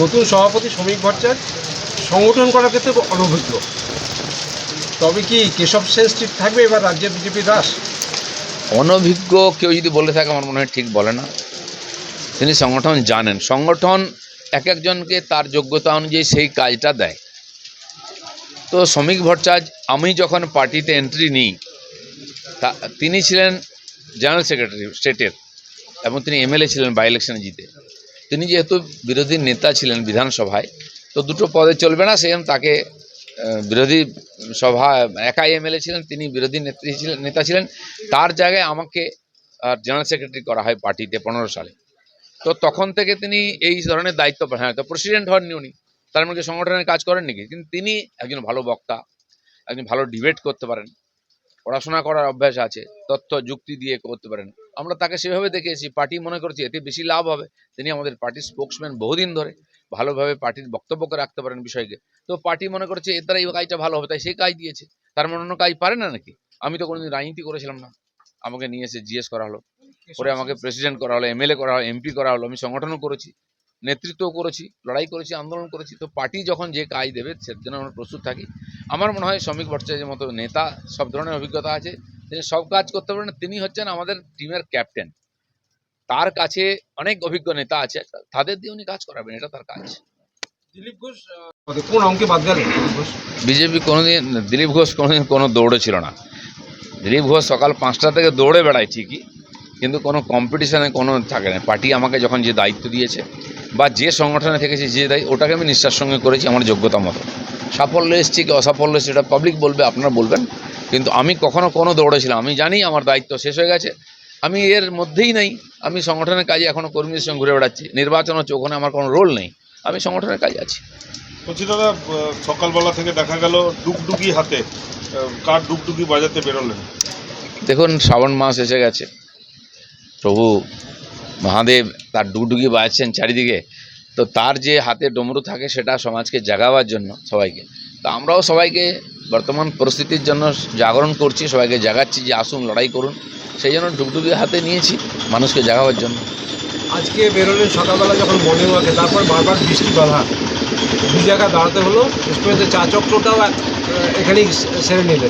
নতুন সভাপতি শ্রমিক ভট্টাচার্য সংগঠন করার ক্ষেত্রে অনভিজ্ঞ। তবে কি কেশব সেন স্ট্রিট থাকবে এবার রাজ্যের বিজেপি দাস? অনভিজ্ঞ কেউ যদি বলে থাকে, আমার মনে হয় ঠিক বলে না। তিনি সংগঠন জানেন। সংগঠন এক একজনকে তার যোগ্যতা অনুযায়ী সেই কাজটা দেয়। তো শ্রমিক ভট্টাচার্য, আমি যখন পার্টিতে এন্ট্রি নিই, তা তিনি ছিলেন জেনারেল সেক্রেটারি স্টেটের এবং তিনি এমএলএ ছিলেন বাই ইলেকশনে জিতে। তিনি যেহেতু বিরোধী নেতা ছিলেন বিধানসভায়, তো দুটো পদে চলবে না, সেজন্য তাকে বিরোধী সভা, একাই এমএলএ ছিলেন, তিনি বিরোধী নেত্রী ছিলেন, নেতা ছিলেন। তার জায়গায় আমাকে জেনারেল সেক্রেটারি করা হয় পার্টিতে পনেরো সালে। তো তখন থেকে তিনি এই ধরনের দায়িত্ব হ্যাঁ তো প্রেসিডেন্ট হননি উনি। তার মধ্যে সংগঠনের কাজ করেন নাকি কিন্তু তিনি একজন ভালো বক্তা, একজন ভালো ডিবেট করতে পারেন। পড়াশোনা করার অভ্যাস আছে, তথ্য, যুক্তি দিয়ে করতে পারেন। আমরা তাকে সেভাবে দেখেছি পার্টি মনে করছি, এতে বেশি লাভ হবে। তিনি আমাদের পার্টির স্পোক্সম্যান বহুদিন ধরে, ভালোভাবে পার্টির বক্তব্যকে রাখতে পারেন বিষয়কে। তো পার্টি মনে করছে, এর দ্বারা এই কাজটা ভালো হবে। তাই সেই কাজ দিয়েছে। তার মনে অন্য কাজ পারে না নাকি? আমি তো কোনোদিন রাজনীতি করেছিলাম না। আমাকে নিয়ে এসে জিএস করা হলো। পরে আমাকে প্রেসিডেন্ট করা হলো, এমএলএ করা হলো, এমপি করা হলো। আমি সংগঠনও করেছি, নেতৃত্বও করেছি, লড়াই করেছি, আন্দোলন করেছি। তো পার্টি যখন যে কাজ দেবে সের জন্য আমরা প্রস্তুত থাকি। আমার মনে হয় শ্রমিক ভট্টাচার্যের মতো নেতা সব ধরনের অভিজ্ঞতা আছে তিনি সব কাজ করতে পারেন তিনি হচ্ছেন আমাদের টিমের ক্যাপ্টেন তার কাছে অনেক অভিজ্ঞ নেতা আছে তাদের দিয়ে উনি কাজ করাবেন এটা তার কাজ। দিলীপ ঘোষ কোন অঙ্কে বাদ গেলেন? বিজেপি কোনোদিন দিলীপ ঘোষ কোনোদিন কোনো দৌড়ে ছিল না। দিলীপ ঘোষ সকাল পাঁচটা থেকে দৌড়ে বেড়ায় ঠিকই কিন্তু কোনো কম্পিটিশনে কোনো থাকে না। পার্টি আমাকে যখন যে দায়িত্ব দিয়েছে বা যে সংগঠনে থেকেছি যে দায়িত্ব ওটাকে আমি নিষ্ঠার সঙ্গে করেছি আমার যোগ্যতা মতো। সাফল্য এসছে কি অসাফল্য এসছে এটা পাবলিক বলবে আপনারা বলবেন। কিন্তু আমি কখনো কোনো দৌড়েছিলাম আমি জানি আমার দায়িত্ব শেষ হয়ে গেছে। আমি এর মধ্যেই নেই আমি সংগঠনের কাজে এখনও কর্মীদের সঙ্গে ঘুরে বেড়াচ্ছি। নির্বাচন হচ্ছে ওখানে আমার কোনো রোল নেই আমি সংগঠনের কাজে আছি। বলছি দাদা সকালবেলা থেকে দেখা গেল ডুগডুগি হাতে কার ডুগডুগি বাজাতে বেরোলেন? দেখুন শ্রাবণ মাস এসে গেছে। প্রভু মহাদেব তার ডুগডুগি বাজাচ্ছেন চারিদিকে। তো তার যে হাতে ডমরু থাকে সেটা সমাজকে জাগাবার জন্য সবাইকে। তো আমরাও সবাইকে বর্তমান পরিস্থিতির জন্য জাগরণ করছি সবাইকে জাগাচ্ছি যে আসুন লড়াই করুন। সেই জন্য ডুগডুগি হাতে নিয়েছি মানুষকে জাগাবার জন্য। আজকে বেরোলেন সকালবেলা যখন মর্নিং ওয়াকে তারপর বারবার বৃষ্টি বাধা। দু জায়গায় দাঁড়াতে হলো শেষ চা চক্রটাও এখানেই সেরে নিলেন।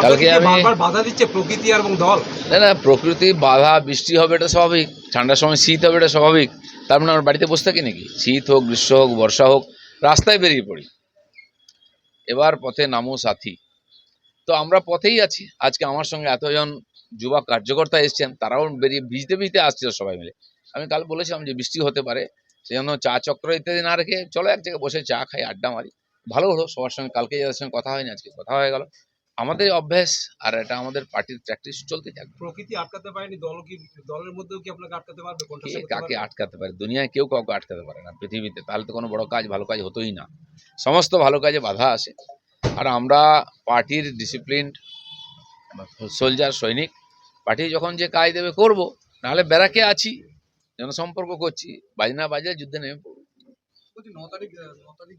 কালকে আমি- বাধা দিচ্ছে প্রকৃতি আর এবং দল? না না প্রকৃতি বাধা বৃষ্টি হবে এটা স্বাভাবিক ঠান্ডার সময় শীত হবে এটা স্বাভাবিক। তার মানে আমার বাড়িতে বসে থাকি নাকি? শীত হোক, গ্রীষ্ম হোক, বর্ষা হোক, রাস্তায় বেরিয়ে পড়ি। এবার পথে নামো সাথী। তো আমরা পথেই আছি। আজকে আমার সঙ্গে এতজন যুবা কার্যকর্তা এসছেন, তারাও বেরিয়ে ভিজতে ভিজতে আসছিল সবাই মিলে। আমি কাল বলেছিলাম যে বৃষ্টি হতে পারে, সেজন্য চা চক্র ইত্যাদি না রেখে চলো এক জায়গায় বসে চা খাই, আড্ডা মারি। ভালো হলো, সবার সঙ্গে, কালকে যাদের সঙ্গে কথা হয়নি, আজকে কথা হয়ে গেল। আমাদের অভ্যাস আর এটা আমাদের পার্টির প্র্যাকটিস চলতে থাকবে প্রকৃতি আটকাতে পারেনি দল কি দলের মধ্যেও কি আপনাকে আটকাতে পারবে কোনটা কে কাকে আটকাতে পারে? দুনিয়ায় কেউ কাউকে আটকাতে পারে না পৃথিবীতে। তাহলে তো কোনো বড় কাজ ভালো কাজ হতোই না। সমস্ত ভালো কাজে বাধা আসে। আর আমরা পার্টির ডিসিপ্লিন সোলজার সৈনিক পার্টি যখন যে কাজ দেবে করব নাহলে ব্যারাকে আছি জনসম্পর্ক করছি বাজনা বাজে যুদ্ধে নেমে পড়ব। ন তারিখ ন তারিখ